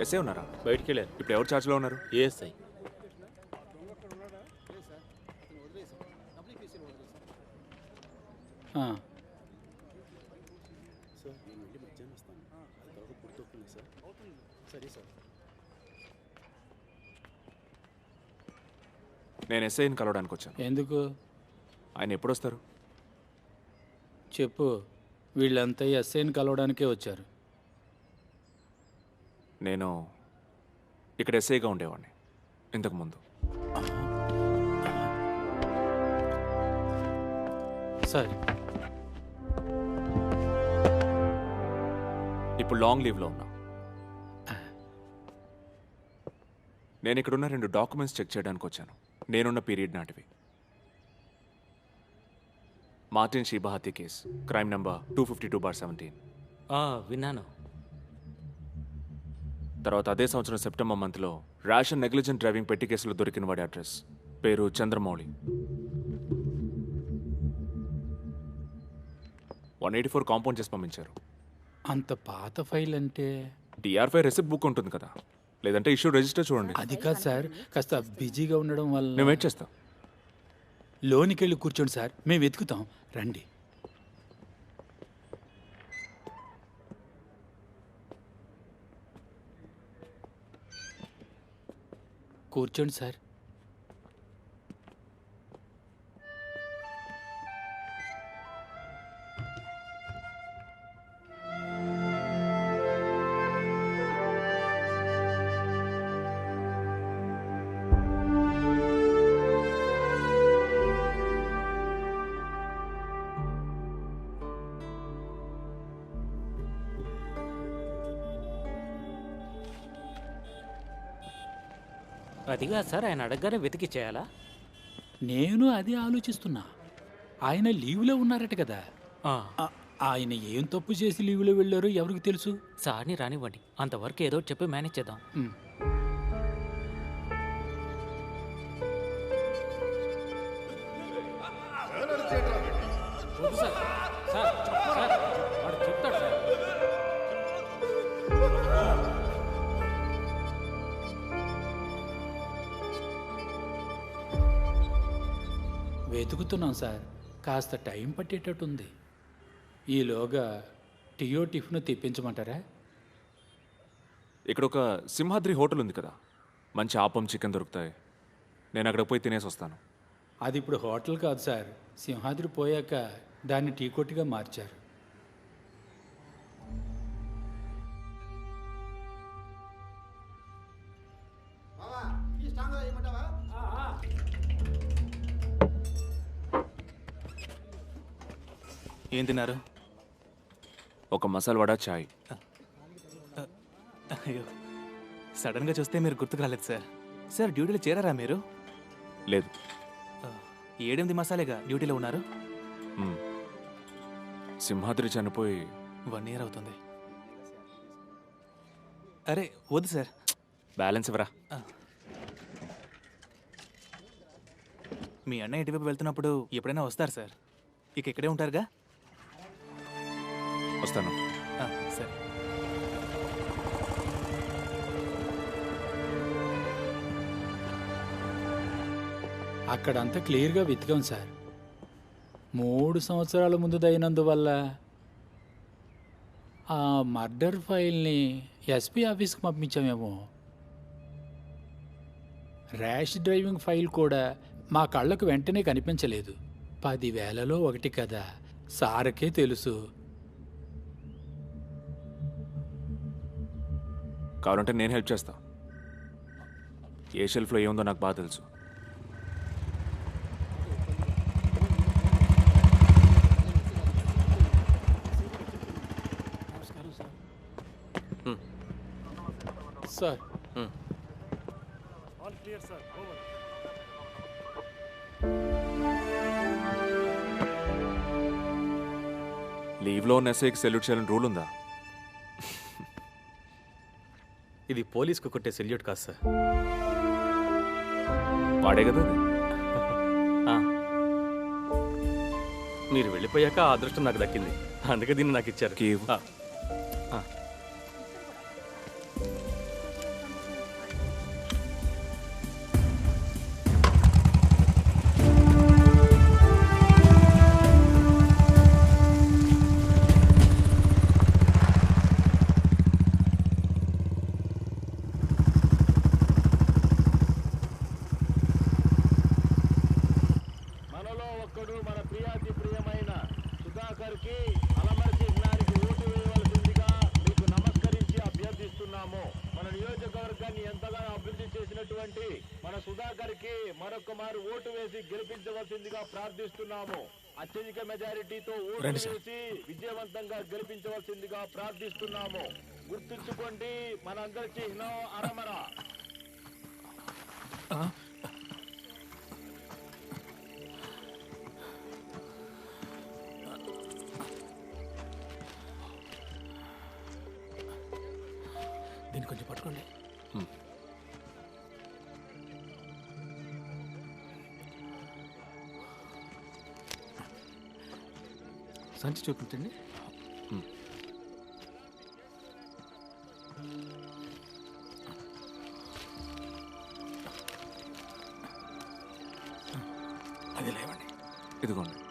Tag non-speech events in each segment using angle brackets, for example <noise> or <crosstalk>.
SA ఉన్నారా? బయటికి వెళ్ళారు ఇప్పుడు ఎవరు ఛార్జ్లో ఉన్నారు? ఏఎస్ఐ. ఆ, నేను ఎస్ఐని కలవడానికి వచ్చాను. ఎందుకు? ఆయన ఎప్పుడు వస్తారు? చెప్పు. వీళ్ళంతా ఎస్ఐని కలవడానికే వచ్చారు. నేను ఇక్కడ ఎస్ఐగా ఉండేవాడిని ఇంతకు ముందు. సార్. ఇప్పుడు లాంగ్ లీవ్లో ఉన్నా. నేను ఇక్కడున్న రెండు డాక్యుమెంట్స్ చెక్ చేయడానికి వచ్చాను. నేనున్న పీరియడ్ నాటివి. మార్టిన్ షీబా హత్య case crime number two fifty two bar seventeen. విన్నాను. తర్వాత అదే సంవత్సరం సెప్టెంబర్ మంత్లో ర్యాష్ అండ్ నెగ్లిజెంట్ డ్రైవింగ్ పెట్టి కేసులో దొరికిన వాడి అడ్రస్. పేరు Chandramouli. One eighty four compound చేసి పంపించారు. అంత పాత ఫైల్ అంటే? డిఆర్ ఫైవ్ రెసిప్ట్ బుక్ ఉంటుంది కదా. లేదంటే ఇష్యూ రిజిస్టర్ చూడండి. అది కాదు సార్ కాస్త బిజీగా ఉండడం వల్ల. నేను వెయిట్ చేస్తా. లోనికి వెళ్ళి కూర్చోండి సార్ మేము వెతుకుతాం. రండి. కూర్చోండి సార్. అదిగా సార్ ఆయన అడగగానే వెతికి చేయాలా? నేను అదే ఆలోచిస్తున్నా. ఆయన లీవ్లో ఉన్నారట కదా. ఆ, ఆ- ఆయన ఏం తప్పు చేసి లీవ్లో వెళ్ళారో ఎవరికి తెలుసు? సార్ని రానివ్వండి. అంతవరకు ఏదో ఒకటి చెప్పి మేనేజ్ చేద్దాం. ఉమ్. వెతుకుతున్నాం సార్. కాస్త టైం పట్టేటట్టుంది. ఈలోగా టియో టిఫిన్ తెప్పించమంటారా? ఇక్కడ ఒక సింహాద్రి హోటల్ ఉంది కదా. మంచి ఆపం చికెన్ దొరుకుతాయి. నేను అక్కడ పోయి తినేసి వస్తాను. అది ఇప్పుడు హోటల్ కాదు సార్. సింహాద్రి పోయాక దాన్ని టీ కొట్టుగా మార్చారు. ఏం తిన్నారు? ఒక మసాలా వడ చాయ్. అయ్యో సడన్గా చూస్తే మీరు గుర్తుకు రాలేదు సార్. సార్ డ్యూటీలో చేరారా మీరు? లేదు. ఏడెనిమిది మసాలేగా డ్యూటీలో ఉన్నారు? మ్మ్. సింహాద్రి చనిపోయి వన్ ఇయర్ అవుతుంది. అరే వద్దు సార్. బ్యాలెన్స్ ఇవ్వరా? మీ అన్న ఇటువైపు వెళ్తున్నప్పుడు ఎప్పుడైనా వస్తారు సార్. ఇక ఇక్కడే ఉంటారుగా? వస్తాను. ఆ, సరే. అక్కడంతా క్లియర్గా వెతికాం సార్. మూడు సంవత్సరాల ముందుదైనందువల్ల ఆ మర్డర్ ఫైల్ని ఎస్పీ ఆఫీస్కి పంపించామేమో. ర్యాష్ డ్రైవింగ్ ఫైల్ కూడా మా కళ్ళకు వెంటనే కనిపించలేదు. పదివేలలో ఒకటి కదా. సార్కే తెలుసు. కావాలంటే నేను హెల్ప్ చేస్తా. ఏ షెల్ఫ్లో ఏముందో నాకు బాగా తెలుసు. సార్. లీవ్లో ఉన్న ఎస్ఐకి సెల్యూట్ చేయాలని రూల్ ఉందా? ఇది పోలీస్కు కొట్టే సెల్యూట్ కాదు సార్ వాడే కదా అది. <laughs> ఆ. మీరు వెళ్ళిపోయాక ఆ అదృష్టం నాకు దక్కింది అందుకే దీన్ని నాకు ఇచ్చారు కీవ్. ఆ. ఆ. కి మరొక మారు ఓటు వేసి గెలిపించవలసిందిగా ప్రార్థిస్తున్నాము. అత్యధిక మెజారిటీతో ఓటు వేసి విజయవంతంగా గెలిపించవలసిందిగా ప్రార్థిస్తున్నాము. గుర్తుంచుకోండి మనందరి చిహ్నం అరమర. సంచి చూపించండి. అది లేవండి. ఇదిగోండి.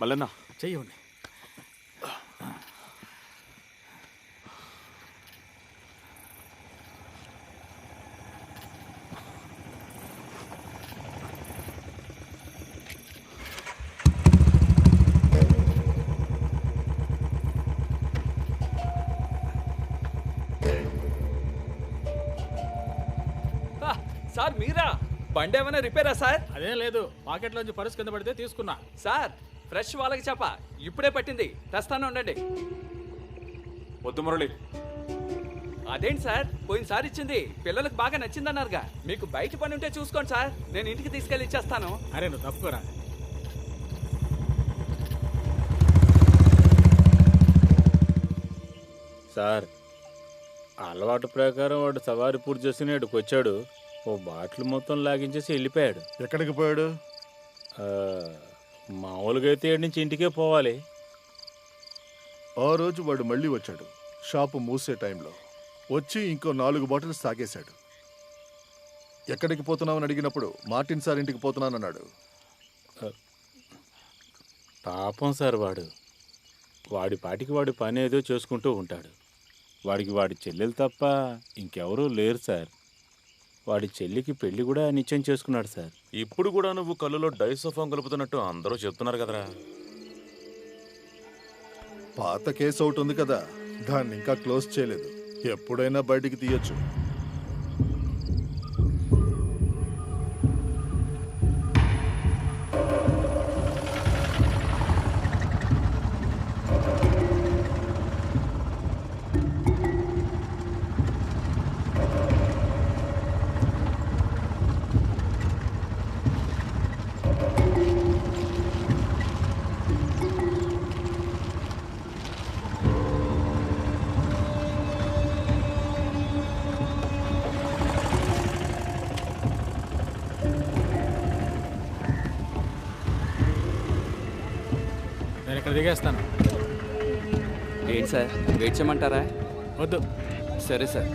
మల్లన్న. చెయ్యండి. సార్ మీరా? బండి ఏమైనా రిపేరా సార్? అదేం లేదు. పాకెట్లోంచి పర్సు కింద పడితే తీసుకున్నా. సార్ ఫ్రెష్ వాళ్ళకి చెప్ప. ఇప్పుడే పట్టింది. తెస్తాను ఉండండి. వద్దు మురళి. అదేంటి సార్? పోయినసారి ఇచ్చింది. పిల్లలకు బాగా నచ్చిందన్నారుగా. మీకు బయట పని ఉంటే చూసుకోండి సార్. నేను ఇంటికి తీసుకెళ్ళి ఇచ్చేస్తాను. అరే నువ్వు తప్పుకోరా. సార్ అలవాటు ప్రకారం వాడు సవారి పూర్తి చేసుకుని ఇక్కడికి వచ్చాడు. ఓ బాటిల్ మొత్తం లాగించేసి వెళ్ళిపోయాడు. ఎక్కడికి పోయాడు? ఆ, మామూలుగా అయితే నుంచి ఇంటికే పోవాలి. ఆ రోజు వాడు మళ్ళీ వచ్చాడు. షాపు మూసే టైంలో. వచ్చి ఇంకో నాలుగు బాటిల్స్ తాగేశాడు. ఎక్కడికి పోతున్నామని అడిగినప్పుడు మార్టిన్ సార్ ఇంటికి పోతున్నానన్నాడు. పాపం సార్ వాడు. వాడి పాటికి వాడి పని ఏదో చేసుకుంటూ ఉంటాడు. వాడికి వాడి చెల్లెలు తప్ప ఇంకెవరూ లేరు సార్. వాడి చెల్లికి పెళ్ళి కూడా నిశ్చయం చేసుకున్నాడు సార్. ఇప్పుడు కూడా నువ్వు కళ్ళులో డైసోఫామ్ కలుపుతున్నట్టు అందరూ చెప్తున్నారు కదరా. పాత కేసు ఒకటి ఉంది కదా దాన్ని ఇంకా క్లోజ్ చేయలేదు. ఎప్పుడైనా బయటికి తీయొచ్చు. దిగేస్తాను ఏంటి సార్? వెయిట్ చేయమంటారా? వద్దు. సరే సార్.